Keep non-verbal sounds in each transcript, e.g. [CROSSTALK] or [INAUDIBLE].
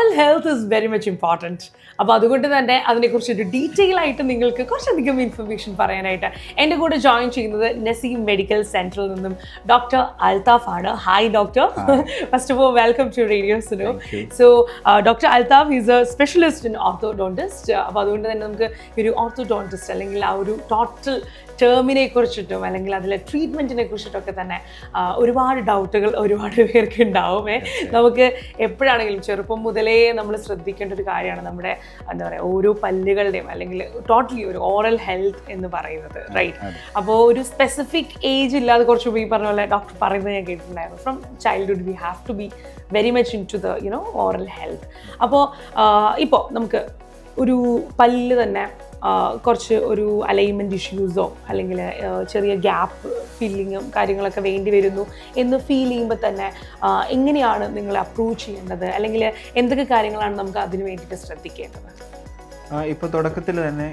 Oral health is very much important അപ്പോൾ അതുകൊണ്ട് തന്നെ അതിനെക്കുറിച്ച് ഒരു ഡീറ്റെയിൽ ആയിട്ട് നിങ്ങൾക്ക് കുറച്ചധികം ഇൻഫർമേഷൻ പറയാനായിട്ട് എന്റെ കൂടെ ജോയിൻ ചെയ്യുന്നത് നസീം മെഡിക്കൽ സെന്ററിൽ നിന്നും ഡോക്ടർ അൽതാഫ് ആണ്. Hi doctor first of all welcome to radio Suno. So doctor Altaf is a specialist in orthodontist അപ്പോൾ അതുകൊണ്ട് തന്നെ നമുക്ക് ഒരു ഓർത്തോഡോണ്ടിസ്റ്റ് അല്ലെങ്കിൽ ആ ഒരു ടോട്ടൽ ടേമിനെ കുറിച്ചിട്ടും അല്ലെങ്കിൽ അതിലെ ട്രീറ്റ്മെന്റിനെ കുറിച്ചിട്ടൊക്കെ തന്നെ ഒരുപാട് ഡൗട്ടുകൾ ഒരുപാട് പേർക്ക് ഉണ്ടാവുമേ. നമുക്ക് എപ്പോഴാണെങ്കിലും ചെറുപ്പം മുതലേ നമ്മൾ ശ്രദ്ധിക്കേണ്ട ഒരു കാര്യമാണ് നമ്മുടെ എന്താ പറയുക ഓരോ പല്ലുകളുടെയും അല്ലെങ്കിൽ ടോട്ടലി ഒരു ഓറൽ ഹെൽത്ത് എന്ന് പറയുന്നത് റൈറ്റ്. അപ്പോൾ ഒരു സ്പെസിഫിക് ഏജ് ഇല്ലാതെ കുറച്ച് ഈ പറഞ്ഞ പോലെ ഡോക്ടർ പറയുന്നത് ഞാൻ കേട്ടിട്ടുണ്ടായിരുന്നു from childhood we have to be very much into the you know oral health അപ്പോൾ ഇപ്പോൾ നമുക്ക് ഒരു പല്ല് തന്നെ കുറച്ച് ഒരു അലൈൻമെന്റ് ഇഷ്യൂസോ അല്ലെങ്കിൽ ചെറിയ ഗ്യാപ്പ് ഫീലിങ്ങും കാര്യങ്ങളൊക്കെ വേണ്ടി വരുന്നു എന്ന് ഫീൽ ചെയ്യുമ്പോൾ തന്നെ എങ്ങനെയാണ് നിങ്ങൾ അപ്രൂവ് ചെയ്യേണ്ടത്? അല്ലെങ്കിൽ എന്തൊക്കെ കാര്യങ്ങളാണ് നമുക്ക് അതിന് വേണ്ടിയിട്ട് ശ്രദ്ധിക്കേണ്ടത്? ഇപ്പൊ തുടക്കത്തിൽ തന്നെ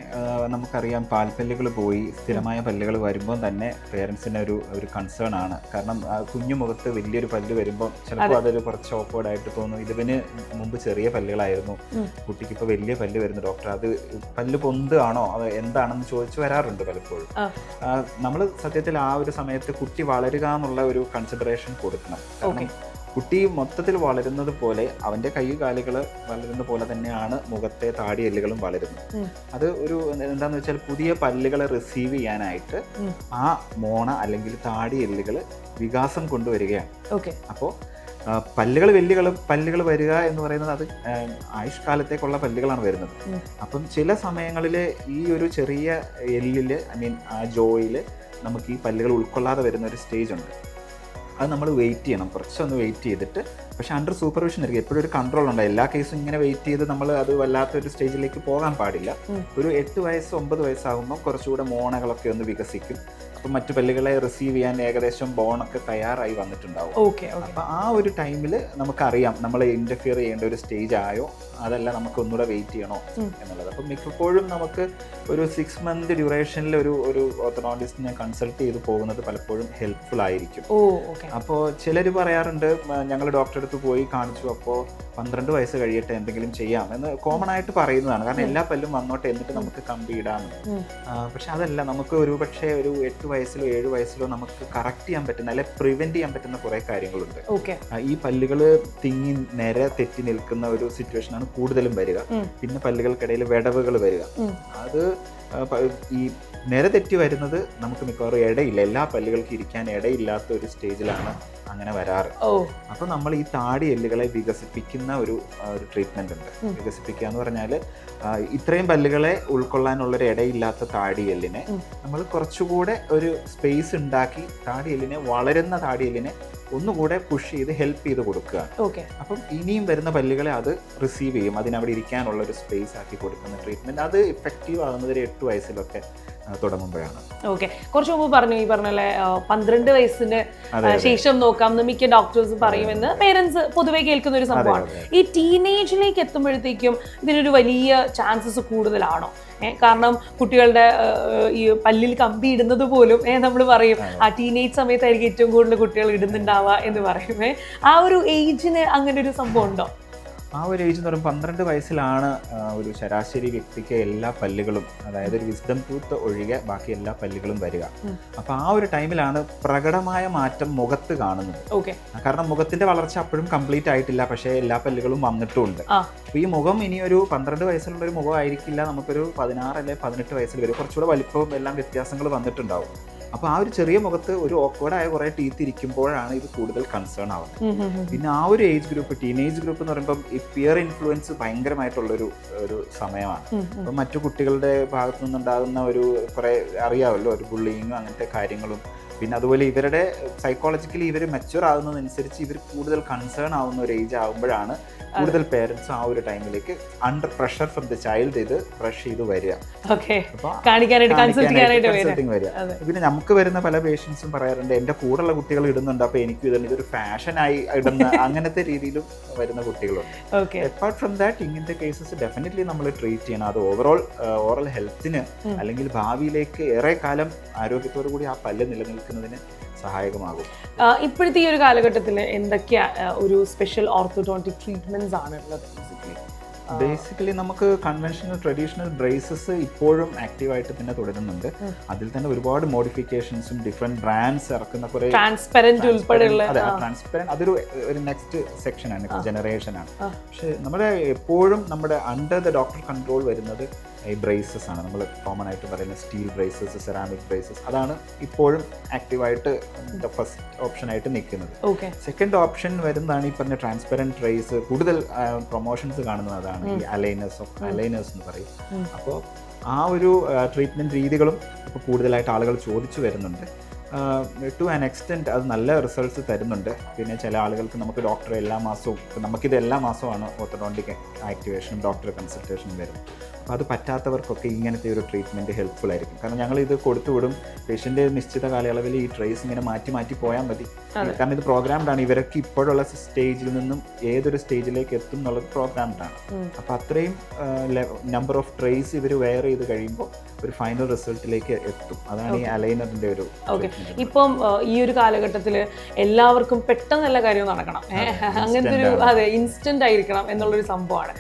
നമുക്കറിയാം പാൽപ്പല്ലുകൾ പോയി സ്ഥിരമായ പല്ലുകൾ വരുമ്പോൾ തന്നെ പേരൻസിന് ഒരു ഒരു കൺസേൺ ആണ്. കാരണം കുഞ്ഞു മുഖത്ത് വലിയൊരു പല്ല് വരുമ്പോൾ ചിലപ്പോൾ അതൊരു കുറച്ച് ഓഫേർഡ് ആയിട്ട് തോന്നും. ഇതിന് മുമ്പ് ചെറിയ പല്ലുകളായിരുന്നു. കുട്ടിക്ക് ഇപ്പോൾ വലിയ പല്ല് വരുന്നു ഡോക്ടർ അത് പല്ല് പൊന്താണോ അത് എന്താണെന്ന് ചോദിച്ചു വരാറുണ്ട് പലപ്പോഴും. നമ്മൾ സത്യത്തിൽ ആ ഒരു സമയത്ത് കുട്ടി വളരുക എന്നുള്ള ഒരു കൺസിഡറേഷൻ കൊടുക്കണം. കാരണം. കുട്ടി മൊത്തത്തിൽ വളരുന്നത് പോലെ അവന്റെ കൈ കാലുകൾ വളരുന്ന പോലെ തന്നെയാണ് മുഖത്തെ താടി എല്ലുകളും വളരുന്നത് അത് ഒരു എന്താന്ന് വെച്ചാൽ പുതിയ പല്ലുകളെ റിസീവ് ചെയ്യാനായിട്ട് ആ മോണ അല്ലെങ്കിൽ താടി എല്ലുകൾ വികാസം കൊണ്ടുവരികയാണ്. ഓക്കെ. അപ്പോൾ പല്ലുകൾ വലിയ പല്ലുകൾ വരിക എന്ന് പറയുന്നത് അത് ആയുഷ്കാലത്തേക്കുള്ള പല്ലുകളാണ് വരുന്നത്. അപ്പം ചില സമയങ്ങളിൽ ഈ ഒരു ചെറിയ എല്ലിൽ ഐ മീൻ ആ ജോയിൽ നമുക്ക് ഈ പല്ലുകൾ ഉൾക്കൊള്ളാതെ വരുന്ന ഒരു സ്റ്റേജ് ഉണ്ട്. അത് നമ്മൾ വെയിറ്റ് ചെയ്യണം. കുറച്ചൊന്ന് വെയിറ്റ് ചെയ്തിട്ട്. പക്ഷേ അണ്ടർ സൂപ്പർവിഷൻ ആയിരിക്കും. എപ്പോഴും ഒരു കൺട്രോൾ ഉണ്ട് എല്ലാ കേസും ഇങ്ങനെ വെയിറ്റ് ചെയ്ത് നമ്മൾ അത് വല്ലാത്തൊരു സ്റ്റേജിലേക്ക് പോകാൻ പാടില്ല. ഒരു എട്ട് വയസ്സ് ഒമ്പത് വയസ്സാകുമ്പോൾ കുറച്ചുകൂടെ മോണകളൊക്കെ ഒന്ന് വികസിക്കും. അപ്പം മറ്റു പല്ലുകളെ റിസീവ് ചെയ്യാൻ ഏകദേശം ബോണൊക്കെ തയ്യാറായി വന്നിട്ടുണ്ടാവും. ഓക്കെ അപ്പം ആ ഒരു ടൈമിൽ നമുക്കറിയാം നമ്മൾ ഇന്റർഫിയർ ചെയ്യേണ്ട ഒരു സ്റ്റേജ് ആയോ അതല്ല നമുക്ക് ഒന്നുകൂടെ വെയിറ്റ് ചെയ്യണോ എന്നുള്ളത്. അപ്പം മിക്കപ്പോഴും നമുക്ക് ഒരു സിക്സ് മന്ത് ഡ്യൂറേഷനിൽ ഒരു ഒരു ഓർത്തഡോണ്ടിസ്റ്റിനെ കൺസൾട്ട് ചെയ്ത് പോകുന്നത് പലപ്പോഴും ഹെൽപ്ഫുൾ ആയിരിക്കും. ഓ ഓക്കെ അപ്പോൾ ചിലർ പറയാറുണ്ട് ഞങ്ങൾ ഡോക്ടറെ അടുത്ത് പോയി കാണിച്ചു അപ്പോൾ പന്ത്രണ്ട് വയസ്സ് കഴിയട്ടെ എന്തെങ്കിലും ചെയ്യാം എന്ന് കോമൺ ആയിട്ട് പറയുന്നതാണ്. കാരണം എല്ലാ പല്ലും വന്നോട്ടെ എന്നിട്ട് നമുക്ക് കമ്പി ഇടാമെന്ന്. പക്ഷെ അതല്ല നമുക്ക് ഒരു പക്ഷേ ഒരു എട്ട് വയസ്സിലോ ഏഴ് വയസ്സിലോ നമുക്ക് കറക്റ്റ് ചെയ്യാൻ പറ്റുന്ന അല്ലെ പ്രിവെന്റ് ചെയ്യാൻ പറ്റുന്ന കുറെ കാര്യങ്ങളുണ്ട്. ഈ പല്ലുകൾ തിങ്ങി നേരെ തെറ്റി നിൽക്കുന്ന ഒരു സിറ്റുവേഷൻ ആണ് കൂടുതലും വരിക. പിന്നെ പല്ലുകൾക്കിടയിൽ വിടവുകൾ വരിക. അത് ഈ നിര തെറ്റി വരുന്നത് നമുക്ക് മിക്കവാറും ഇടയില്ല. എല്ലാ പല്ലുകൾക്കും ഇരിക്കാൻ ഇടയില്ലാത്ത ഒരു സ്റ്റേജിലാണ് അങ്ങനെ വരാറ്. അപ്പൊ നമ്മൾ ഈ താടി എല്ലുകളെ വികസിപ്പിക്കുന്ന ഒരു ഒരു ട്രീറ്റ്മെന്റ് ഉണ്ട്. വികസിപ്പിക്കുക എന്ന് പറഞ്ഞാൽ ഇത്രയും പല്ലുകളെ ഉൾക്കൊള്ളാനുള്ള ഒരു ഇടയില്ലാത്ത താടി എല്ലിനെ നമ്മൾ കുറച്ചുകൂടെ ഒരു സ്പേസ് ഉണ്ടാക്കി താടി എല്ലിനെ വളരുന്ന താടി എല്ലിനെ ഒന്നുകൂടെ പുഷ് ചെയ്ത് ഹെൽപ്പ് ചെയ്ത് കൊടുക്കുക. ഓക്കെ. അപ്പം ഇനിയും വരുന്ന പല്ലുകളെ അത് റിസീവ് ചെയ്യും. അതിനവിടെ ഇരിക്കാനുള്ള ഒരു സ്പേസ് ആക്കി കൊടുക്കുന്ന ട്രീറ്റ്മെന്റ് അത് ഇഫക്റ്റീവ് ആകുന്നത് ഒരു എട്ട് വയസ്സിലൊക്കെ തുടങ്ങുമ്പോഴാണ്. ഓക്കെ. കുറച്ച് മുമ്പ് പറഞ്ഞു ഈ പറഞ്ഞ പന്ത്രണ്ട് വയസ്സിന്. ശേഷം നോക്കാം എന്ന് മിക്ക ഡോക്ടേഴ്സ് പറയുമെന്ന് പേരൻസ് പൊതുവെ കേൾക്കുന്ന ഒരു സംഭവമാണ്. ഈ ടീനേജിലേക്ക് എത്തുമ്പോഴത്തേക്കും ഇതിനൊരു വലിയ ചാൻസസ് കൂടുതലാണോ? കാരണം കുട്ടികളുടെ ഈ പല്ലിൽ കമ്പി ഇടുന്നത് പോലും നമ്മൾ പറയും ആ ടീനേജ് സമയത്തായിരിക്കും ഏറ്റവും കൂടുതൽ കുട്ടികൾ ഇടുന്നുണ്ടാവുക എന്ന് പറയുമേ. ആ ഒരു ഏജിന് അങ്ങനെ ഒരു സംഭവം ഉണ്ടോ? ആ ഒരു ഏജ് എന്ന് പറയുമ്പോൾ പന്ത്രണ്ട് വയസ്സിലാണ് ഒരു ശരാശരി വ്യക്തിക്ക് എല്ലാ പല്ലുകളും അതായത് ഒരു വിസ്ഡം ടൂത്ത് ഒഴികെ ബാക്കി എല്ലാ പല്ലുകളും വരിക. അപ്പൊ ആ ഒരു ടൈമിലാണ് പ്രകടമായ മാറ്റം മുഖത്ത് കാണുന്നത്. ഓക്കെ. കാരണം മുഖത്തിന്റെ വളർച്ച അപ്പോഴും കംപ്ലീറ്റ് ആയിട്ടില്ല പക്ഷേ എല്ലാ പല്ലുകളും വന്നിട്ടുമുണ്ട് അപ്പൊ അപ്പോൾ ഈ മുഖം ഇനി ഒരു പന്ത്രണ്ട് വയസ്സിലുള്ള ഒരു മുഖമായിരിക്കില്ല നമുക്കൊരു പതിനാറ് അല്ലെ പതിനെട്ട് വയസ്സിൽ വരും. കുറച്ചുകൂടെ വലിപ്പവും എല്ലാം വ്യത്യാസങ്ങൾ വന്നിട്ടുണ്ടാവും. അപ്പോൾ ആ ഒരു ചെറിയ മുഖത്ത് ഒരു ഓക്വേർഡായ കുറേ ടീത്ത് ഇരിക്കുമ്പോഴാണ് ഇത് കൂടുതൽ കൺസേൺ ആവുന്നത്. പിന്നെ ആ ഒരു ഏജ് ഗ്രൂപ്പ് ടീനേജ് ഗ്രൂപ്പ് എന്ന് പറയുമ്പോൾ ഈ പിയർ ഇൻഫ്ലുവൻസ് ഭയങ്കരമായിട്ടുള്ളൊരു ഒരു സമയമാണ്. അപ്പം മറ്റു കുട്ടികളുടെ ഭാഗത്തു നിന്നുണ്ടാകുന്ന ഒരു കുറേ അറിയാമല്ലോ ഒരു ബുള്ളിങ്ങും അങ്ങനത്തെ കാര്യങ്ങളും. പിന്നെ അതുപോലെ ഇവരുടെ സൈക്കോളജിക്കലി ഇവർ മെച്ചുവർ ആകുന്നതനുസരിച്ച് ഇവർ കൂടുതൽ കൺസേൺ ആവുന്ന ഒരു ഏജ് ആകുമ്പോഴാണ് കൂടുതൽ പേരൻസ് ആ ഒരു ടൈമിലേക്ക് under pressure from the child ഇത് പ്രഷ് ചെയ്ത് വരിക. കൺസൾട്ടിങ് പിന്നെ നമുക്ക് വരുന്ന പല പേഷ്യൻസും പറയാറുണ്ട് എന്റെ കൂടെയുള്ള കുട്ടികൾ ഇടുന്നുണ്ട് അപ്പോൾ എനിക്ക് ഇതുണ്ട്. ഇതൊരു ഫാഷനായി ഇടുന്ന [LAUGHS] അങ്ങനത്തെ രീതിയിലും വരുന്ന കുട്ടികളുണ്ട്. അപ്പാർട്ട് ഫ്രം ദാറ്റ് ഇങ്ങനത്തെ കേസസ് ഡെഫിനറ്റ്ലി നമ്മൾ ട്രീറ്റ് ചെയ്യണം. അത് ഓവറോൾ ഓറൽ ഹെൽത്തിന് അല്ലെങ്കിൽ ഭാവിയിലേക്ക് ഏറെ കാലം ആരോഗ്യത്തോടു കൂടി ആ പല്ല് നിലനിൽക്കുന്നതിന് സഹായകമാകും. ഇപ്പോഴത്തെ ഈ ഒരു കാലഘട്ടത്തിൽ എന്തൊക്കെയാ ഒരു സ്പെഷ്യൽ ഓർത്തോഡോണ്ടിക് ട്രീറ്റ്മെന്റ്സ് ആണ് ഉള്ളത് ബേസിക്കലി നമുക്ക് കൺവെൻഷണൽ ട്രഡീഷണൽ ബ്രേസസ് ഇപ്പോഴും ആക്റ്റീവായിട്ട് തന്നെ തുടരുന്നുണ്ട്. അതിൽ തന്നെ ഒരുപാട് മോഡിഫിക്കേഷൻസും ഡിഫറെന്റ് ബ്രാൻഡ്സ് ഇറക്കുന്ന കുറെ ട്രാൻസ്പെറന്റ് ഉൾപ്പെടെയുള്ള അതെ ആ, ട്രാൻസ്പെറന്റ് അതൊരു ഒരു നെക്സ്റ്റ് സെക്ഷൻ ആണ് ജനറേഷനാണ് ആണ്. പക്ഷെ നമ്മുടെ എപ്പോഴും നമ്മുടെ അണ്ടർ ദ ഡോക്ടർ കൺട്രോൾ വരുന്നത് ഈ ബ്രേസസ് ആണ്. നമ്മൾ കോമൺ ആയിട്ട് പറയുന്ന സ്റ്റീൽ ബ്രേസസ് സെറാമിക് ബ്രേസസ് അതാണ് ഇപ്പോഴും ആക്റ്റീവായിട്ട് ഫസ്റ്റ് ഓപ്ഷൻ ആയിട്ട് നിൽക്കുന്നത്. ഓക്കെ സെക്കൻഡ് ഓപ്ഷൻ വരുന്നതാണ് ഈ പറഞ്ഞ ട്രാൻസ്പെറന്റ് ട്രേസ് കൂടുതൽ പ്രൊമോഷൻസ് കാണുന്നത് അതാണ്. ഈ അലൈനേഴ്സ് ഓഫ് അലൈനേഴ്സ് എന്ന് പറയും. അപ്പോൾ ആ ഒരു ട്രീറ്റ്മെന്റ് രീതികളും ഇപ്പോൾ കൂടുതലായിട്ട് ആളുകൾ ചോദിച്ചു വരുന്നുണ്ട്. ടു ആൻ എക്സ്റ്റെന്റ് അത് നല്ല റിസൾട്ട്സ് തരുന്നുണ്ട്. പിന്നെ ചില ആളുകൾക്ക് നമുക്ക് ഡോക്ടർ എല്ലാ മാസവും ഇപ്പം നമുക്കിത് എല്ലാ മാസമാണ് ഓർത്തഡോണ്ടിക് ആക്ടിവേഷനും ഡോക്ടർ കൺസൾട്ടേഷനും വരും അപ്പോൾ അത് പറ്റാത്തവർക്കൊക്കെ ഇങ്ങനത്തെ ഒരു ട്രീറ്റ്മെന്റ് ഹെൽപ്ഫുൾ ആയിരിക്കും. കാരണം ഞങ്ങൾ ഇത് കൊടുത്തുവിടും പേഷ്യന്റെ നിശ്ചിത കാലയളവിൽ ഈ ട്രേസ് ഇങ്ങനെ മാറ്റി മാറ്റി പോയാൽ മതി. കാരണം ഇത് പ്രോഗ്രാംഡാണ് ഇവരൊക്കെ ഇപ്പോഴുള്ള സ്റ്റേജിൽ നിന്നും ഏതൊരു സ്റ്റേജിലേക്ക് എത്തും എന്നുള്ളത് പ്രോഗ്രാംഡാണ് അപ്പോൾ അത്രയും നമ്പർ ഓഫ് ട്രേസ് ഇവർ വെയർ ചെയ്ത് കഴിയുമ്പോൾ ഒരു ഫൈനൽ റിസൾട്ടിലേക്ക് എത്തും. അതാണ് ഈ അലൈനറിന്റെ ഒരു Okay. ഇപ്പം ഈ ഒരു കാലഘട്ടത്തിൽ എല്ലാവർക്കും പെട്ടെന്ന് എല്ലാ കാര്യവും നടക്കണം. [LAUGHS] അങ്ങനത്തെ ഒരു അതെ ഇൻസ്റ്റന്റ് ആയിരിക്കണം എന്നുള്ളൊരു സംഭവമാണ്.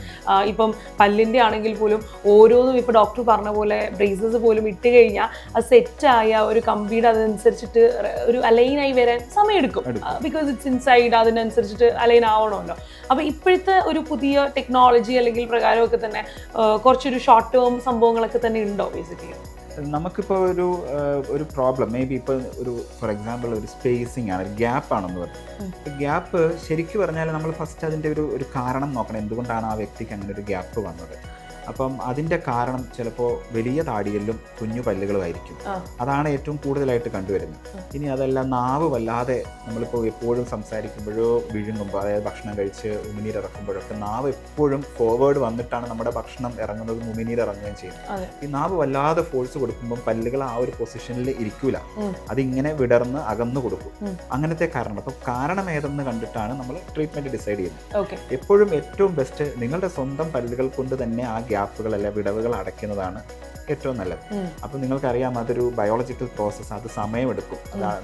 ഇപ്പം പല്ലിന്റെ ആണെങ്കിൽ പോലും ഓരോന്നും ഇപ്പം ഡോക്ടർ പറഞ്ഞ പോലെ ബ്രേസസ് പോലും ഇട്ട് കഴിഞ്ഞാൽ അത് സെറ്റായ ഒരു കമ്പിയുടെ അതനുസരിച്ചിട്ട് ഒരു അലൈനായി വരാൻ സമയമെടുക്കും. ബിക്കോസ് ഇറ്റ്സ് ഇൻസൈഡ് അതിനനുസരിച്ചിട്ട് അലൈൻ ആവണമല്ലോ. അപ്പോൾ ഇപ്പോഴത്തെ ഒരു പുതിയ ടെക്നോളജി അല്ലെങ്കിൽ പ്രകാരമൊക്കെ തന്നെ കുറച്ചൊരു ഷോർട്ട് ടേം സംഭവങ്ങളൊക്കെ തന്നെ ഉണ്ടോ ബേസിക്കലി നമുക്കിപ്പോൾ ഒരു ഒരു പ്രോബ്ലം മേ ബി ഇപ്പോൾ ഒരു ഫോർ എക്സാമ്പിൾ ഒരു സ്പേസിംഗ് ആണ് ഒരു ഗ്യാപ്പ് ആണെന്ന്. പറഞ്ഞു ഗ്യാപ്പ് ശരിക്കും പറഞ്ഞാൽ നമ്മൾ ഫസ്റ്റ് അതിന്റെ ഒരു ഒരു കാരണം നോക്കണം. എന്തുകൊണ്ടാണ് ആ വ്യക്തിക്ക് അങ്ങനെ ഒരു ഗ്യാപ്പ് വന്നത്? അപ്പം അതിന്റെ കാരണം ചിലപ്പോൾ വലിയ താടികളിലും കുഞ്ഞു പല്ലുകളുമായിരിക്കും. അതാണ് ഏറ്റവും കൂടുതലായിട്ട് കണ്ടുവരുന്നത്. ഇനി അതല്ല നാവ് വല്ലാതെ നമ്മളിപ്പോൾ എപ്പോഴും സംസാരിക്കുമ്പോഴോ വിഴുങ്ങുമ്പോൾ അതായത് ഭക്ഷണം കഴിച്ച് ഉമിനീരിറക്കുമ്പോഴൊക്കെ നാവ് എപ്പോഴും ഫോർവേഡ് വന്നിട്ടാണ് നമ്മുടെ ഭക്ഷണം ഇറങ്ങുന്നത് ഉമിനീർ ഇറങ്ങുകയും ചെയ്യുന്നത് ഈ നാവ് വല്ലാതെ ഫോഴ്സ് കൊടുക്കുമ്പോൾ പല്ലുകൾ ആ ഒരു പൊസിഷനിൽ ഇരിക്കൂല. അതിങ്ങനെ വിടർന്ന് അകന്നു കൊടുക്കും. അങ്ങനത്തെ കാരണം. അപ്പം കാരണം ഏതെന്ന് കണ്ടിട്ടാണ് നമ്മൾ ട്രീറ്റ്മെന്റ് ഡിസൈഡ് ചെയ്യുന്നത്. എപ്പോഴും ഏറ്റവും ബെസ്റ്റ് നിങ്ങളുടെ സ്വന്തം പല്ലുകൾ കൊണ്ട് തന്നെ ആ ഗ്യാപ്പുകൾ അല്ലെ വിടവുകൾ അടയ്ക്കുന്നതാണ് ഏറ്റവും നല്ലത്. അപ്പോൾ നിങ്ങൾക്കറിയാം അതൊരു ബയോളജിക്കൽ പ്രോസസ്സ് അത് സമയമെടുക്കും.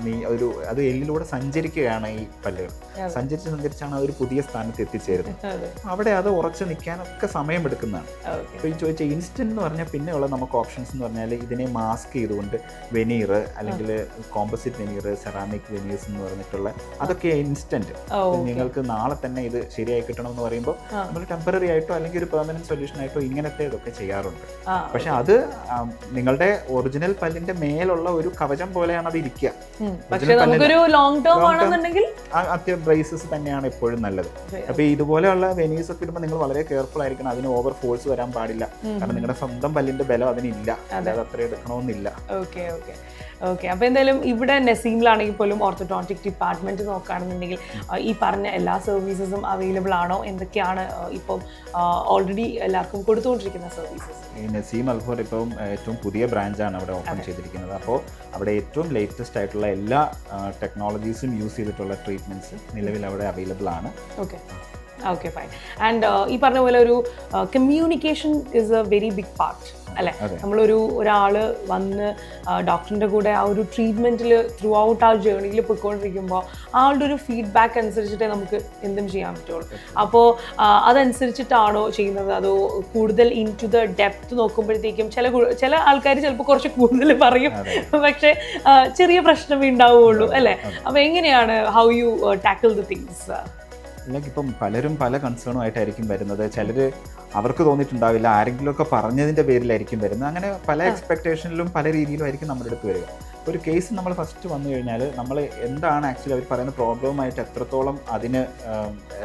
നീ ഒരു അത് എല്ലിലൂടെ സഞ്ചരിക്കുകയാണ് ഈ പല്ലുകൾ. സഞ്ചരിച്ച് സഞ്ചരിച്ചാണ് അതൊരു പുതിയ സ്ഥാനത്ത് എത്തിച്ചേരുന്നത്. അവിടെ അത് ഉറച്ചു നിൽക്കാനൊക്കെ സമയമെടുക്കുന്നതാണ്. അപ്പോൾ ഈ ചോദിച്ച ഇൻസ്റ്റന്റ് എന്ന് പറഞ്ഞാൽ പിന്നെയുള്ള നമുക്ക് ഓപ്ഷൻസ് എന്ന് പറഞ്ഞാൽ ഇതിനെ മാസ്ക് ചെയ്തുകൊണ്ട് വെനീർ അല്ലെങ്കിൽ കോമ്പസിറ്റ് വെനീർ സെറാമിക് വെനീർസ് എന്ന് പറഞ്ഞിട്ടുള്ള അതൊക്കെ ഇൻസ്റ്റന്റ് നിങ്ങൾക്ക് നാളെ തന്നെ ഇത് ശരിയായി കിട്ടണം എന്ന് പറയുമ്പോൾ നമ്മൾ ടെമ്പററി ആയിട്ടോ അല്ലെങ്കിൽ ഒരു പെർമനന്റ് സൊല്യൂഷൻ ആയിട്ടോ ഇങ്ങനത്തെ ഇതൊക്കെ ചെയ്യാറുണ്ട് പക്ഷെ അത് നിങ്ങളുടെ ഒറിജിനൽ പല്ലിന്റെ മേലുള്ള ഒരു കവചം പോലെയാണ് അത് ഇരിക്കുക. ഉം. പക്ഷെ നമുക്കൊരു ലോങ് ടേം Long term. ആണെന്നുണ്ടെങ്കിൽ അത്യ ബ്രേസസ് തന്നെയാണ് എപ്പോഴും നല്ലത്. അപ്പൊ ഇതുപോലെയുള്ള വെനീസ് ഒക്കെ ഇടുമ്പോൾ നിങ്ങൾ വളരെ കെയർഫുൾ ആയിരിക്കണം. അതിന് ഓവർ ഫോഴ്സ് വരാൻ പാടില്ല. കാരണം നിങ്ങളുടെ സ്വന്തം പല്ലിന്റെ ബലം അതിനില്ല. അല്ലാതെ അത്ര എടുക്കണമെന്നില്ല. ഓക്കെ ഓക്കെ ഓക്കെ അപ്പോൾ എന്തായാലും ഇവിടെ നസീമിലാണെങ്കിൽ പോലും ഓർത്തോഡോണ്ടിക് ഡിപ്പാർട്ട്മെന്റ് നോക്കുകയാണെന്നുണ്ടെങ്കിൽ ഈ പറഞ്ഞ എല്ലാ സർവീസസും അവൈലബിൾ ആണോ എന്തൊക്കെയാണ് ഇപ്പം ഓൾറെഡി എല്ലാവർക്കും കൊടുത്തുകൊണ്ടിരിക്കുന്ന സർവീസസ് ഈ നസീം അൽഫോർ ഇപ്പം ഏറ്റവും പുതിയ ബ്രാഞ്ചാണ് അവിടെ ഓപ്പൺ ചെയ്തിരിക്കുന്നത്. അപ്പോൾ അവിടെ ഏറ്റവും ലേറ്റസ്റ്റ് ആയിട്ടുള്ള എല്ലാ ടെക്നോളജീസും യൂസ് ചെയ്തിട്ടുള്ള ട്രീറ്റ്മെന്റ്സ് നിലവിൽ അവിടെ അവൈലബിൾ ആണ്. ഓക്കെ ഓക്കെ ഫൈൻ ആൻഡ് ഈ പറഞ്ഞ പോലെ ഒരു communication is a very big part അല്ലെ? നമ്മളൊരു ഒരാൾ വന്ന് ഡോക്ടറിന്റെ കൂടെ ആ ഒരു ട്രീറ്റ്മെന്റിൽ ത്രൂ ഔട്ട് ആ ജേണിയിൽ പോയിക്കൊണ്ടിരിക്കുമ്പോൾ ആളുടെ ഒരു ഫീഡ്ബാക്ക് അനുസരിച്ചിട്ടേ നമുക്ക് എന്തും ചെയ്യാൻ പറ്റുള്ളൂ. അപ്പോൾ അതനുസരിച്ചിട്ടാണോ ചെയ്യുന്നത്? അതോ കൂടുതൽ ഇൻ ടു ദ ഡെപ്ത് നോക്കുമ്പോഴത്തേക്കും ചില ചില ആൾക്കാർ ചിലപ്പോൾ കുറച്ച് കൂടുതൽ പറയും. പക്ഷേ ചെറിയ പ്രശ്നമേ ഉണ്ടാവുകയുള്ളൂ അല്ലേ? അപ്പോൾ എങ്ങനെയാണ് how you tackle the things അല്ലെങ്കിൽ ഇപ്പം പലരും പല കൺസേണുമായിട്ടായിരിക്കും വരുന്നത്. ചിലർ അവർക്ക് തോന്നിയിട്ടുണ്ടാവില്ല. ആരെങ്കിലുമൊക്കെ പറഞ്ഞതിന്റെ പേരിലായിരിക്കും വരുന്നത്. അങ്ങനെ പല എക്സ്പെക്റ്റേഷനിലും പല രീതിയിലും ആയിരിക്കും നമ്മുടെ അടുത്ത് വരിക. ഒരു കേസ് നമ്മൾ ഫസ്റ്റ് വന്നു കഴിഞ്ഞാൽ നമ്മൾ എന്താണ് ആക്ച്വലി അവർ പറയുന്ന പ്രോബ്ലവുമായിട്ട് എത്രത്തോളം അതിന്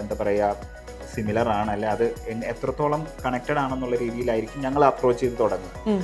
എന്താ പറയുക സിമിലർ ആണ്? അല്ലെ അത് എത്രത്തോളം കണക്റ്റഡ് ആണെന്നുള്ള രീതിയിലായിരിക്കും ഞങ്ങൾ അപ്രോച്ച് ചെയ്ത് തുടങ്ങുന്നത്.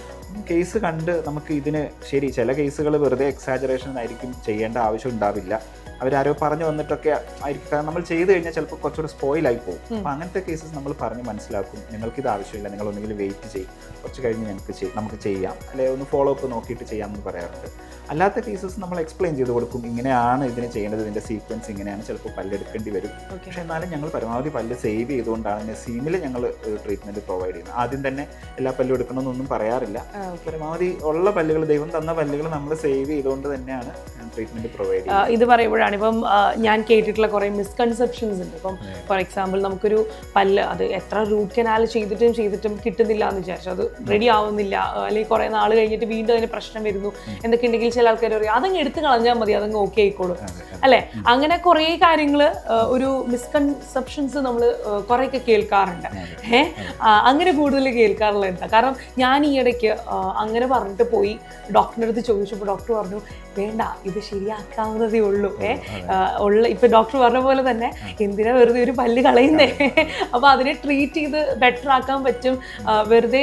കേസ് കണ്ട് നമുക്ക് ഇതിന് ശരി ചില കേസുകൾ വെറുതെ എക്സാജറേഷൻ ആയിരിക്കും ചെയ്യേണ്ട ആവശ്യം ഉണ്ടാവില്ല. അവരാരോ പറഞ്ഞു വന്നിട്ടൊക്കെ ആയിരിക്കും. കാരണം നമ്മൾ ചെയ്തു കഴിഞ്ഞാൽ ചിലപ്പോൾ കുറച്ചുകൂടി സ്പോയിലായി പോകും. അപ്പൊ അങ്ങനത്തെ കേസസ് നമ്മൾ പറഞ്ഞ് മനസ്സിലാക്കും. നിങ്ങൾക്ക് ഇത് ആവശ്യമില്ല നിങ്ങൾ ഒന്നുകിൽ വെയിറ്റ് ചെയ്യും. കുറച്ച് കഴിഞ്ഞ് ഞങ്ങൾക്ക് നമുക്ക് ചെയ്യാം. അല്ലെ ഒന്ന് ഫോളോ അപ്പ് നോക്കിയിട്ട് ചെയ്യാമെന്ന് പറയാറുണ്ട്. അല്ലാത്ത കേസസ് നമ്മൾ എക്സ്പ്ലെയിൻ ചെയ്ത് കൊടുക്കും. ഇങ്ങനെയാണ് ഇതിന് ചെയ്യേണ്ടത്. ഇതിന്റെ സീക്വൻസ് ഇങ്ങനെയാണ് ചിലപ്പോൾ പല്ലെടുക്കേണ്ടി വരും. പക്ഷെ എന്നാലും ഞങ്ങൾ പരമാവധി പല്ല് സേവ് ചെയ്തുകൊണ്ടാണ് സീമിൽ ഞങ്ങൾ ട്രീറ്റ്മെന്റ് പ്രൊവൈഡ് ചെയ്യുന്നത്. ആദ്യം തന്നെ എല്ലാ പല്ലും എടുക്കണമെന്നൊന്നും പറയാറില്ല. പരമാവധി ഉള്ള പല്ലുകൾ ദൈവം തന്ന പല്ലുകൾ നമ്മൾ സേവ് ചെയ്തുകൊണ്ട് തന്നെയാണ് ട്രീറ്റ്മെന്റ് പ്രൊവൈഡ് ചെയ്യുന്നത്. ഇത് പറയുമ്പോഴാണ് ഇപ്പം ഞാൻ കേട്ടിട്ടുള്ള കുറേ മിസ്കൺസെപ്ഷൻസ് ഉണ്ട്. ഇപ്പം ഫോർ എക്സാമ്പിൾ നമുക്കൊരു പല്ല് അത് എത്ര റൂട്ട് കനാൽ ചെയ്തിട്ടും ചെയ്തിട്ടും കിട്ടുന്നില്ല എന്ന് വിചാരിച്ചു. അത് റെഡി ആവുന്നില്ല. അല്ലെങ്കിൽ കുറേ നാൾ കഴിഞ്ഞിട്ട് വീണ്ടും അതിന് പ്രശ്നം വരുന്നു. എന്നൊക്കെ ഉണ്ടെങ്കിൽ ചില ആൾക്കാർ പറയും അതങ്ങ് എടുത്ത് കളഞ്ഞാൽ മതി അതങ്ങ് ഓക്കെ ആയിക്കോളും. അല്ലേ? അങ്ങനെ കുറേ കാര്യങ്ങൾ ഒരു മിസ്കൺസെപ്ഷൻസ് നമ്മൾ കുറേയൊക്കെ കേൾക്കാറുണ്ട്. ഏഹ് അങ്ങനെ കൂടുതൽ കേൾക്കാറുള്ള എന്താ? കാരണം ഞാൻ ഈ ഇടയ്ക്ക് അങ്ങനെ പറഞ്ഞിട്ട് പോയി ഡോക്ടറിന്റെ അടുത്ത് ചോദിച്ചപ്പോൾ ഡോക്ടർ പറഞ്ഞു വേണ്ട ഇത് ശരിയാക്കാവുന്നതേ ഉള്ളൂ. ഏ? ഉള്ള ഇപ്പൊ ഡോക്ടർ പറഞ്ഞ പോലെ തന്നെ എന്തിനാ വെറുതെ ഒരു പല്ല് കളയുന്നേ? അപ്പോൾ അതിനെ ട്രീറ്റ് ചെയ്ത് ബെറ്റർ ആക്കാൻ പറ്റും. വെറുതെ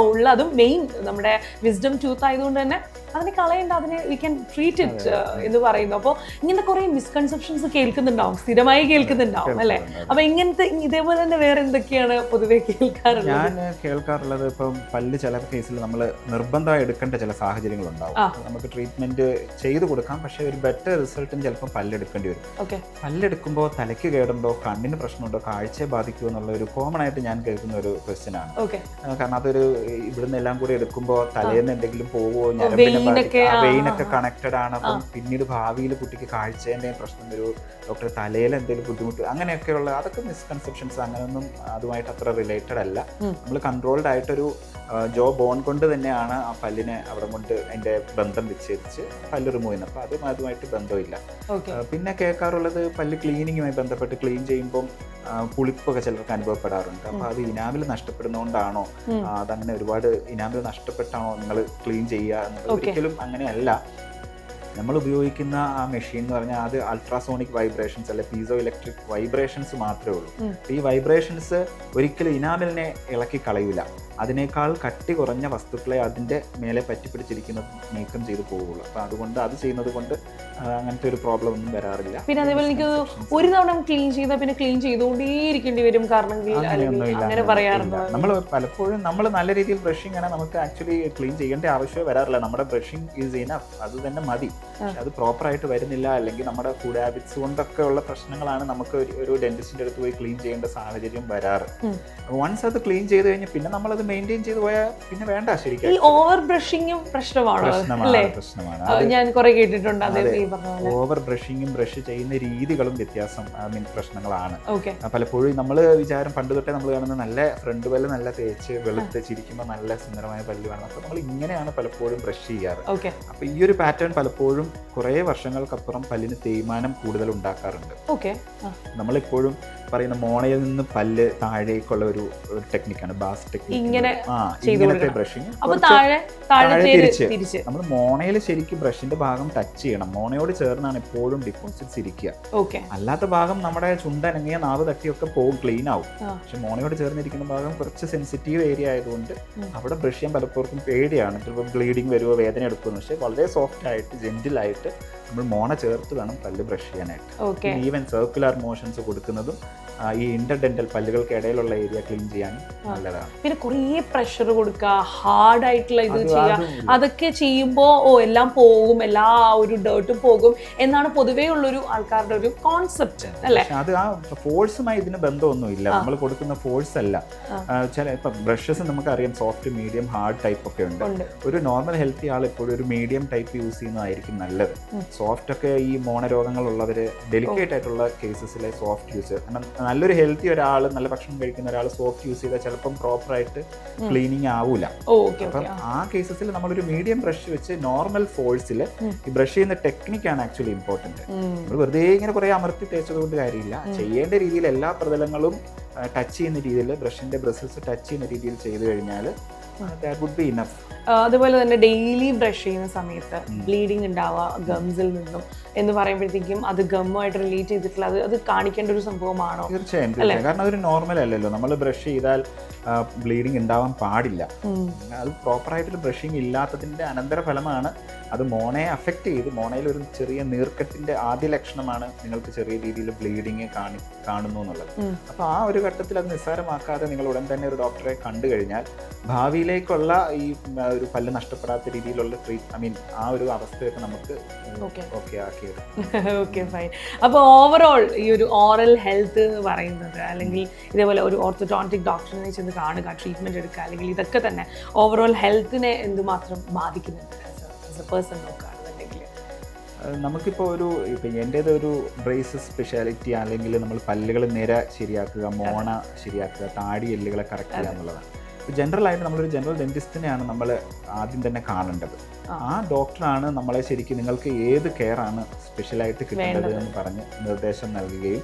ഉള്ള അതും മെയിൻ നമ്മുടെ വിസ്ഡം ടൂത്ത് ആയതുകൊണ്ട് തന്നെ അതിനെ കളയണ്ട അതിനെ വി ക്യാൻ ട്രീറ്റ് ഇറ്റ് എന്ന് പറയുന്നു. അപ്പോൾ ഇങ്ങനത്തെ കുറേ മിസ്കൺസെപ്ഷൻസ് കേൾക്കുന്നുണ്ടാവും സ്ഥിരമായി കേൾക്കുന്നുണ്ടാവും അല്ലേ? അപ്പൊ ഇങ്ങനത്തെ ഇതേപോലെ തന്നെ വേറെ എന്തൊക്കെയാണ് പൊതുവെ കേൾക്കാറുള്ളത്? ഞാൻ കേൾക്കാറുള്ളത് ഇപ്പം പല്ല് ചില കേസിൽ നമ്മൾ നിർബന്ധമായി എടുക്കേണ്ട ചില സാഹചര്യങ്ങൾ ഉണ്ടാവും നമുക്ക് ട്രീറ്റ്മെന്റ് ചെയ്തു കൊടുക്കാം പക്ഷേ ഒരു ബെറ്റർ റിസൾട്ടിന് ചിലപ്പോൾ പല്ലെടുക്കേണ്ടി വരും. ഓക്കെ. പല്ലെടുക്കുമ്പോൾ തലയ്ക്ക് കേടുണ്ടോ കണ്ണിന് പ്രശ്നമുണ്ടോ കാഴ്ചയെ ബാധിക്കുമോ എന്നുള്ള ഒരു കോമൺ ആയിട്ട് ഞാൻ കേൾക്കുന്ന ഒരു ക്വസ്റ്റ്യൻ ആണ്. ഓക്കെ. കാരണം അതൊരു ഇവിടുന്ന് എല്ലാം കൂടി എടുക്കുമ്പോൾ തലേന്ന് എന്തെങ്കിലും പോവോ ഞരമ്പിനെ വെയിനൊക്കെ, വെയിനൊക്കെ കണക്റ്റഡ് ആണ്. അപ്പം പിന്നീട് ഭാവിയിൽ കുട്ടിക്ക് കാഴ്ചേന്റെ പ്രശ്നം വരും ഡോക്ടർ തലയിൽ എന്തെങ്കിലും ബുദ്ധിമുട്ട് അങ്ങനെയൊക്കെയുള്ള അതൊക്കെ മിസ്കൺസെപ്ഷൻസ് അങ്ങനെയൊന്നും അതുമായിട്ട് അത്ര റിലേറ്റഡ് അല്ല. നമ്മൾ കൺട്രോൾഡ് ആയിട്ടൊരു ജോ ബോൺ കൊണ്ട് തന്നെയാണ് ആ പല്ലിനെ അവിടെ കൊണ്ട് അതിന്റെ ബന്ധം വിച്ഛേദിച്ച് പല്ല് റിമൂവ് ചെയ്യുന്നത്. അപ്പോൾ അതും അതുമായിട്ട് ബന്ധമില്ല. പിന്നെ കേൾക്കാറുള്ളത് പല്ല് ക്ലീനിങ്ങുമായി ബന്ധപ്പെട്ട് ക്ലീൻ ചെയ്യുമ്പം പുളിപ്പൊക്കെ ചിലർക്ക് അനുഭവപ്പെടാറുണ്ട്. അപ്പോൾ അത് ഇനാമിൽ നഷ്ടപ്പെടുന്നതുകൊണ്ടാണോ അതങ്ങനെ ഒരുപാട് ഇനാമിൽ നഷ്ടപ്പെട്ടാണോ നിങ്ങൾ ക്ലീൻ ചെയ്യുക എന്നുള്ളത്. ഒരിക്കലും അങ്ങനെയല്ല. നമ്മൾ ഉപയോഗിക്കുന്ന ആ മെഷീൻ എന്ന് പറഞ്ഞാൽ അത് അൾട്രാസോണിക് വൈബ്രേഷൻസ് അല്ലെ പീസോ ഇലക്ട്രിക് വൈബ്രേഷൻസ് മാത്രമേ ഉള്ളൂ. അപ്പൊ ഈ വൈബ്രേഷൻസ് ഒരിക്കലും ഇനാമലിനെ ഇളക്കി കളയൂല. അതിനേക്കാൾ കട്ടി കുറഞ്ഞ വസ്തുക്കളെ അതിന്റെ മേലെ പറ്റിപ്പിടിച്ചിരിക്കുന്നത് നീക്കം ചെയ്തു പോവുള്ളൂ. അപ്പോൾ അതുകൊണ്ട് അത് ചെയ്യുന്നത് കൊണ്ട് അങ്ങനത്തെ ഒരു പ്രോബ്ലം ഒന്നും വരാറില്ല. പിന്നെ അതേപോലെ എനിക്ക് ഒരു തവണ ക്ലീൻ ചെയ്താൽ പിന്നെ ക്ലീൻ ചെയ്തുകൊണ്ടേയിരിക്കേണ്ടി വരും കാരണം അങ്ങനെ നമ്മൾ പലപ്പോഴും നമ്മൾ നല്ല രീതിയിൽ ബ്രഷിംഗ് ആണ് നമുക്ക് ആക്ച്വലി ക്ലീൻ ചെയ്യേണ്ട ആവശ്യമേ വരാറില്ല. നമ്മുടെ ബ്രഷിംഗ് ഈസ് ഇനഫ് അത് തന്നെ മതി. പക്ഷെ അത് പ്രോപ്പർ ആയിട്ട് വരുന്നില്ല. അല്ലെങ്കിൽ നമ്മുടെ ഫുഡ് ഹാബിറ്റ്സ് കൊണ്ടൊക്കെ ഉള്ള പ്രശ്നങ്ങളാണ് നമുക്ക് ഒരു- ഡെന്റിസ്റ്റിന്റെ അടുത്ത് പോയി ക്ലീൻ ചെയ്യേണ്ട സാഹചര്യം വരാറ്. വൺസ് അത് ക്ലീൻ ചെയ്ത് കഴിഞ്ഞ് പിന്നെ നമ്മൾ അത് മെയിന്റെയിൻ ചെയ്ത് പോയാൽ പിന്നെ വേണ്ട ശരിക്കും ഓവർ ബ്രഷിങ്ങും പ്രശ്നമാണ്? പ്രശ്നമാണ് അത് ഞാൻ കുറെ കേട്ടിട്ടുണ്ട്. ഓവർ ബ്രഷിങ്ങും ബ്രഷ് ചെയ്യുന്ന രീതികളും വ്യത്യാസം മീൻ പ്രശ്നങ്ങളാണ്. പലപ്പോഴും നമ്മൾ വിചാരം പണ്ട് തൊട്ടേ നമ്മൾ കാണുന്ന നല്ല ഫ്രണ്ട് പല്ല് നല്ല തേച്ച് വെളുത്ത് ചിരിക്കുമ്പോൾ നല്ല സുന്ദരമായ പല്ല് വേണം. അപ്പോൾ നമ്മൾ ഇങ്ങനെയാണ് പലപ്പോഴും ബ്രഷ് ചെയ്യാറ്. അപ്പൊ അപ്പോൾ ഈ ഒരു പാറ്റേൺ പലപ്പോഴും കുറേ വർഷങ്ങൾക്കപ്പുറം പല്ലിന് തേയ്മാനം കൂടുതൽ ഉണ്ടാക്കാറുണ്ട് ഓക്കെ നമ്മളിപ്പോഴും പറയുന്ന മോണയിൽ നിന്ന് പല്ല് താഴേക്കുള്ള ഒരു ടെക്നിക്കാണ് ബാസ് ടെക്നിക് ഇങ്ങനെ ഇങ്ങനത്തെ. ബ്രഷിങ് തിരിച്ച്. നമ്മൾ മോണയിൽ ശരിക്കും ബ്രഷിന്റെ ഭാഗം ടച്ച് ചെയ്യണം. മോണയോട് ചേർന്നാണ് എപ്പോഴും ഡിപ്പോസിറ്റ്സ് ഇരിക്കുക. ഓക്കെ. അല്ലാത്ത ഭാഗം നമ്മുടെ ചുണ്ടനങ്ങിയ നാവ് തട്ടിയൊക്കെ പോകും ക്ലീൻ ആവും. പക്ഷെ മോണയോട് ചേർന്നിരിക്കുന്ന ഭാഗം കുറച്ച് സെൻസിറ്റീവ് ഏരിയ ആയതുകൊണ്ട് അവിടെ ബ്രഷ് ചെയ്യാൻ പലപ്പോഴും പേടിയാണ്. ചിലപ്പോൾ ബ്ലീഡിങ് വരുമോ വേദന എടുക്കുമെന്ന് പക്ഷേ വളരെ സോഫ്റ്റ് ആയിട്ട് ജെന്റിൽ ആയിട്ട് നമ്മൾ മോണ ചേർത്ത് വേണം പല്ല് ബ്രഷ് ചെയ്യാനായിട്ട്. ഈവൻ സർക്കുലർ മോഷൻസ് കൊടുക്കുന്നതും ഈ ഇന്റർഡെന്റൽ പല്ലുകൾക്ക് ഇടയിലുള്ള ഏരിയ ക്ലീൻ ചെയ്യാൻ നല്ലതാണ്. പിന്നെ കുറേ പ്രഷർ കൊടുക്കുക ഹാർഡ് ആയിട്ടുള്ള ഇത് ചെയ്യുക. അതൊക്കെ ചെയ്യുമ്പോൾ ഓ എല്ലാം പോകും എല്ലാ ഒരു ഡേർട്ടും പോകും എന്നാണ് പൊതുവേ ഉള്ളൊരു ആൾക്കാരുടെ ഒരു കോൺസെപ്റ്റ് അല്ലേ? അത് ആ ഫോഴ്സുമായി ഇതിന് ബന്ധമൊന്നുമില്ല. നമ്മൾ കൊടുക്കുന്ന ഫോഴ്സ് അല്ല. ചില ഇപ്പം ബ്രഷസ് നമുക്കറിയാം സോഫ്റ്റ് മീഡിയം ഹാർഡ് ടൈപ്പ് ഒക്കെ ഉണ്ട്. ഉണ്ട്. ഒരു നോർമൽ ഹെൽത്തി ആൾ എപ്പോഴും ഒരു മീഡിയം ടൈപ്പ് യൂസ് ചെയ്യുന്നതായിരിക്കും നല്ലത്. സോഫ്റ്റ് ഒക്കെ ഈ മോണരോഗങ്ങളുള്ളവർ ഡെലിക്കേറ്റ് ആയിട്ടുള്ള കേസസിലെ സോഫ്റ്റ് യൂസ് കാരണം നല്ലൊരു ഹെൽത്തി ഒരാൾ നല്ല ഭക്ഷണം കഴിക്കുന്ന ഒരാൾ സോഫ്റ്റ് യൂസ് ചെയ്താൽ ചിലപ്പം പ്രോപ്പറായിട്ട് ക്ലീനിങ് ആവൂല. ഓക്കെ അപ്പം ആ. കേസസിൽ നമ്മളൊരു മീഡിയം ബ്രഷ് വെച്ച് നോർമൽ ഫോഴ്സിൽ ഈ ബ്രഷ് ചെയ്യുന്ന ടെക്നിക്കാണ് ആക്ച്വലി ഇമ്പോർട്ടന്റ് നമ്മൾ വെറുതെ ഇങ്ങനെ കുറേ അമർത്തി തേച്ചത് കൊണ്ട് കാര്യമില്ല ചെയ്യേണ്ട രീതിയിൽ എല്ലാ പ്രതലങ്ങളും ടച്ച് ചെയ്യുന്ന രീതിയിൽ ബ്രഷിന്റെ ബ്രസിൽസ് ടച്ച് ചെയ്യുന്ന രീതിയിൽ ചെയ്തു കഴിഞ്ഞാൽ ദാറ്റ് വുഡ് ബി ഇനഫ് അതുപോലെ തന്നെ ഡെയിലി ബ്രഷ് ചെയ്യുന്ന സമയത്ത് ബ്ലീഡിങ് ഉണ്ടാവുക ഗംസിൽ നിന്നും എന്ന് പറയുമ്പോഴത്തേക്കും അത് ഗമ്മുമായിട്ട് റിലേറ്റ് ചെയ്തിട്ടുള്ള അത് അത് കാണിക്കേണ്ട ഒരു സംഭവമാണോ? തീർച്ചയായും കാരണം അതൊരു നോർമൽ അല്ലല്ലോ. നമ്മൾ ബ്രഷ് ചെയ്താൽ ബ്ലീഡിങ് ഉണ്ടാവാൻ പാടില്ല. അത് പ്രോപ്പറായിട്ടൊരു ബ്രഷിങ് ഇല്ലാത്തതിന്റെ അനന്തരഫലമാണ് അത് മോണയെ അഫക്റ്റ് ചെയ്ത് മോണയിൽ ഒരു ചെറിയ നീർക്കത്തിന്റെ ആദ്യ ലക്ഷണമാണ് നിങ്ങൾക്ക് ചെറിയ രീതിയിൽ ബ്ലീഡിങ് കാണി കാണുന്നു എന്നുള്ളത്. അപ്പോൾ ആ ഒരു ഘട്ടത്തിൽ അത് നിസ്സാരമാക്കാതെ നിങ്ങൾ ഉടൻ തന്നെ ഒരു ഡോക്ടറെ കണ്ടു കഴിഞ്ഞാൽ ഭാവിയിലേക്കുള്ള ഈ ഒരു പല്ല് നഷ്ടപ്പെടാത്ത രീതിയിലുള്ള ട്രീറ്റ് ഐ മീൻ ആ ഒരു അവസ്ഥയൊക്കെ നമുക്ക്. ഓക്കെ ആക്കിയെടുക്കും. ഓക്കെ ഫൈൻ അപ്പോൾ ഓവറോൾ ഈ ഒരു ഓറൽ ഹെൽത്ത് എന്ന് പറയുന്നത് അല്ലെങ്കിൽ ഇതേപോലെ ഒരു ഓർത്തോഡോണ്ടിക് ഡോക്ടറിനെ ചെന്ന് കാണുക ട്രീറ്റ്മെന്റ് എടുക്കുക അല്ലെങ്കിൽ ഇതൊക്കെ തന്നെ ഓവറോൾ ഹെൽത്തിനെ എന്തുമാത്രം ബാധിക്കുന്നുണ്ട് ആസ് എ പേഴ്സൺ നോക്കുക നമുക്കിപ്പോൾ ഒരു ഇപ്പം എന്റേത് ഒരു ബ്രേസ് സ്പെഷ്യാലിറ്റി അല്ലെങ്കിൽ നമ്മൾ പല്ലുകൾ നിര ശരിയാക്കുക മോണ ശരിയാക്കുക താടി എല്ലുകളെ കറക്റ്റ് ചെയ്യുക എന്നുള്ളതാണ്. ജനറൽ ആയിട്ട് നമ്മളൊരു ജനറൽ ഡെന്റിസ്റ്റിനെയാണ് നമ്മൾ ആദ്യം തന്നെ കാണേണ്ടത്. ആ. ഡോക്ടറാണ് നമ്മളെ ശരിക്കും നിങ്ങൾക്ക് ഏത് കെയർ ആണ് സ്പെഷ്യലായിട്ട് കിട്ടേണ്ടത് എന്ന് പറഞ്ഞ് നിർദ്ദേശം നൽകുകയും.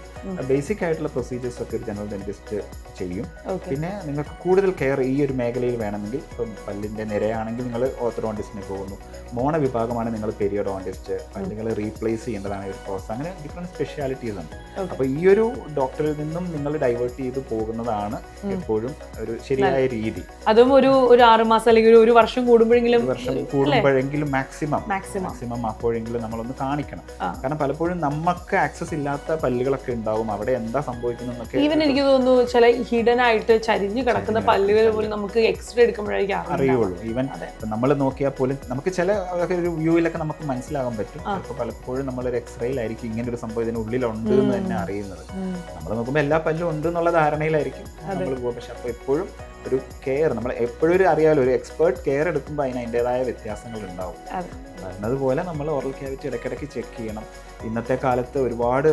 ബേസിക് ആയിട്ടുള്ള പ്രൊസീജിയേഴ്സ് ഒക്കെ ഒരു ജനറൽ ഡെന്റിസ്റ്റ് ചെയ്യും. പിന്നെ നിങ്ങൾക്ക് കൂടുതൽ കെയർ ഈ ഒരു മേഖലയിൽ വേണമെങ്കിൽ ഇപ്പം പല്ലിന്റെ നിരയാണെങ്കിൽ നിങ്ങൾ ഓർത്തഡോണ്ടിസ്റ്റിന് പോകുന്നു. മോണ വിഭാഗമാണ് നിങ്ങൾ പെരിയോഡോണ്ടിസ്റ്റ് പല്ലുകൾ റീപ്ലേസ് ചെയ്യേണ്ടതാണ് ഒരു പ്രോസസ് അങ്ങനെ ഡിഫറെന്റ് സ്പെഷ്യാലിറ്റീസ് ഉണ്ട്. അപ്പോൾ ഈ ഒരു ഡോക്ടറിൽ നിന്നും നിങ്ങൾ ഡൈവേർട്ട് ചെയ്ത് പോകുന്നതാണ് എപ്പോഴും ഒരു ശരിയായ രീതി. അതും ഒരു ഒരു ആറ് മാസം അല്ലെങ്കിൽ ഒരു വർഷം കൂടുമ്പോഴെങ്കിലും വർഷം കൂടുമ്പോഴെങ്കിലും മാക്സിമം മാക്സിമം. മാക്സിമം അപ്പോഴെങ്കിലും നമ്മളൊന്ന് കാണിക്കണം. കാരണം പലപ്പോഴും നമുക്ക് ആക്സസ് ഇല്ലാത്ത പല്ലുകളൊക്കെ ഉണ്ടാവും. അവിടെ എന്താ സംഭവിക്കുന്നതെന്നൊക്കെ ഈവൻ എനിക്ക് തോന്നുന്നു ചില ഹിഡൻ ആയിട്ട് ചരിഞ്ഞു കിടക്കുന്ന പല്ലുകൾ പോലും നമുക്ക് എക്സ്റേ എടുക്കുമ്പോഴായിരിക്കും. അറിയുള്ളൂ. ഈവൻ. നമ്മൾ നോക്കിയാൽ പോലും നമുക്ക് ചില ഒരു വ്യൂവിലൊക്കെ നമുക്ക് മനസ്സിലാകാൻ പറ്റും. ആ. ചിലപ്പോൾ പലപ്പോഴും നമ്മളൊരു എക്സ്റേയിലായിരിക്കും ഇങ്ങനെ ഒരു സംഭവം ഇതിനുള്ളിലുണ്ട് എന്ന് തന്നെ അറിയുന്നത്. നമ്മൾ നോക്കുമ്പോൾ എല്ലാ പല്ലും ഉണ്ട് എന്നുള്ള ധാരണയിലായിരിക്കും. നമ്മൾ പക്ഷെ അപ്പോൾ എപ്പോഴും ഒരു കെയർ നമ്മൾ എപ്പോഴും ഒരു അറിയാമല്ലോ ഒരു എക്സ്പേർട്ട് കെയർ എടുക്കുമ്പോൾ അതിന് അതിന്റെതായ വ്യത്യാസങ്ങൾ ഉണ്ടാവും. പറഞ്ഞതുപോലെ നമ്മൾ ഓറൽ ക്യാവിറ്റി ഇടയ്ക്കിടയ്ക്ക് ചെക്ക് ചെയ്യണം. ഇന്നത്തെ കാലത്ത് ഒരുപാട്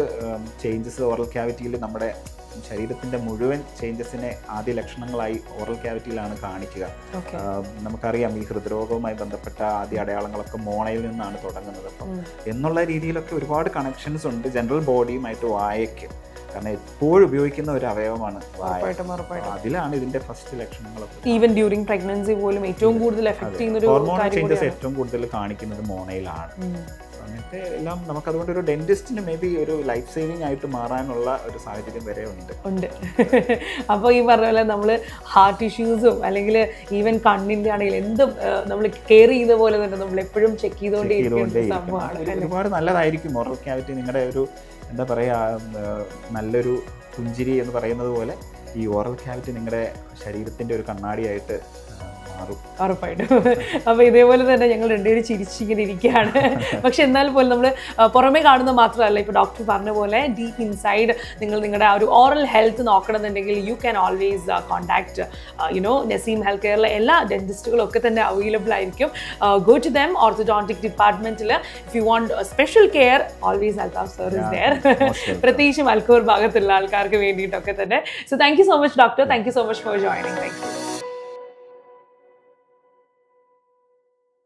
ചേഞ്ചസ് ഓറൽ ക്യാവിറ്റിയിൽ നമ്മുടെ ശരീരത്തിന്റെ മുഴുവൻ ചേഞ്ചസിനെ ആദ്യ ലക്ഷണങ്ങളായി ഓറൽ ക്യാവിറ്റിയിലാണ് കാണിക്കുക. നമുക്കറിയാം ഈ ഹൃദ്രോഗവുമായി ബന്ധപ്പെട്ട ആദ്യ അടയാളങ്ങളൊക്കെ മോണയിൽ നിന്നാണ് തുടങ്ങുന്നത്. അപ്പം എന്നുള്ള രീതിയിലൊക്കെ ഒരുപാട് കണക്ഷൻസ് ഉണ്ട്. ജനറൽ ബോഡിയുമായിട്ട് വായയ്ക്ക്. കാരണം എപ്പോഴും ഉപയോഗിക്കുന്ന ഒരു അവയവമാണ് അതിലാണ് ഇതിന്റെ ഫസ്റ്റ് ലക്ഷണങ്ങളൊക്കെ ഈവൻ ഡ്യൂറിംഗ് പ്രഗ്നൻസി പോലും ഏറ്റവും കൂടുതൽ എഫക്ട് ചെയ്യുന്ന ഒരു ഹോർമോൺ ചേഞ്ചസ് ഏറ്റവും കൂടുതൽ കാണിക്കുന്നത് മോണയിലാണ്. അങ്ങനത്തെ എല്ലാം നമുക്ക് അതുകൊണ്ട് ഒരു ഡെന്റിസ്റ്റിന് മേ ബി ഒരു ലൈഫ് സേവിങ് ആയിട്ട് മാറാനുള്ള ഒരു സാഹചര്യം വരെ ഉണ്ട്. ഉണ്ട്. അപ്പോൾ ഈ പറഞ്ഞ പോലെ നമ്മൾ ഹാർട്ട് ഇഷ്യൂസും അല്ലെങ്കിൽ ഈവൻ കണ്ണിന്റെ ആണെങ്കിലും എന്തും നമ്മൾ കെയർ ചെയ്ത പോലെ തന്നെ നമ്മൾ എപ്പോഴും ചെക്ക് ചെയ്തുകൊണ്ടേ. സംഭവമാണ് ഒരുപാട് നല്ലതായിരിക്കും. ഓറൽ ക്യാവിറ്റി നിങ്ങളുടെ ഒരു എന്താ പറയുക നല്ലൊരു പുഞ്ചിരി എന്ന് പറയുന്നത് പോലെ ഈ ഓറൽ ക്യാവിറ്റി നിങ്ങളുടെ ശരീരത്തിന്റെ ഒരു കണ്ണാടിയായിട്ട് ഉറപ്പായിട്ടും. അപ്പോൾ ഇതേപോലെ തന്നെ ഞങ്ങൾ രണ്ടുപേരും ചിരിച്ചിങ്ങനെ ഇരിക്കുകയാണ്. പക്ഷെ എന്നാൽ പോലും നമ്മൾ പുറമേ കാണുന്നത് മാത്രമല്ല ഇപ്പോൾ ഡോക്ടർ പറഞ്ഞ പോലെ ഡീപ്പ് ഇൻസൈഡ് നിങ്ങൾ നിങ്ങളുടെ ആ ഒരു oral health നോക്കണമെന്നുണ്ടെങ്കിൽ you can always contact you know Naseem health കെയറിലെ എല്ലാ ഡെന്റിസ്റ്റുകളും ഒക്കെ തന്നെ അവൈലബിൾ ആയിരിക്കും. ഗോ ടു ദം ഓർത്തോഡോണ്ടിക് ഡിപ്പാർട്ട്മെന്റിൽ if you want special care always health sir is care. പ്രത്യേകിച്ചും അൽക്കൂർ ഭാഗത്തുള്ള ആൾക്കാർക്ക് വേണ്ടിയിട്ടൊക്കെ തന്നെ. So thank you so much doctor thank you so much for joining thank you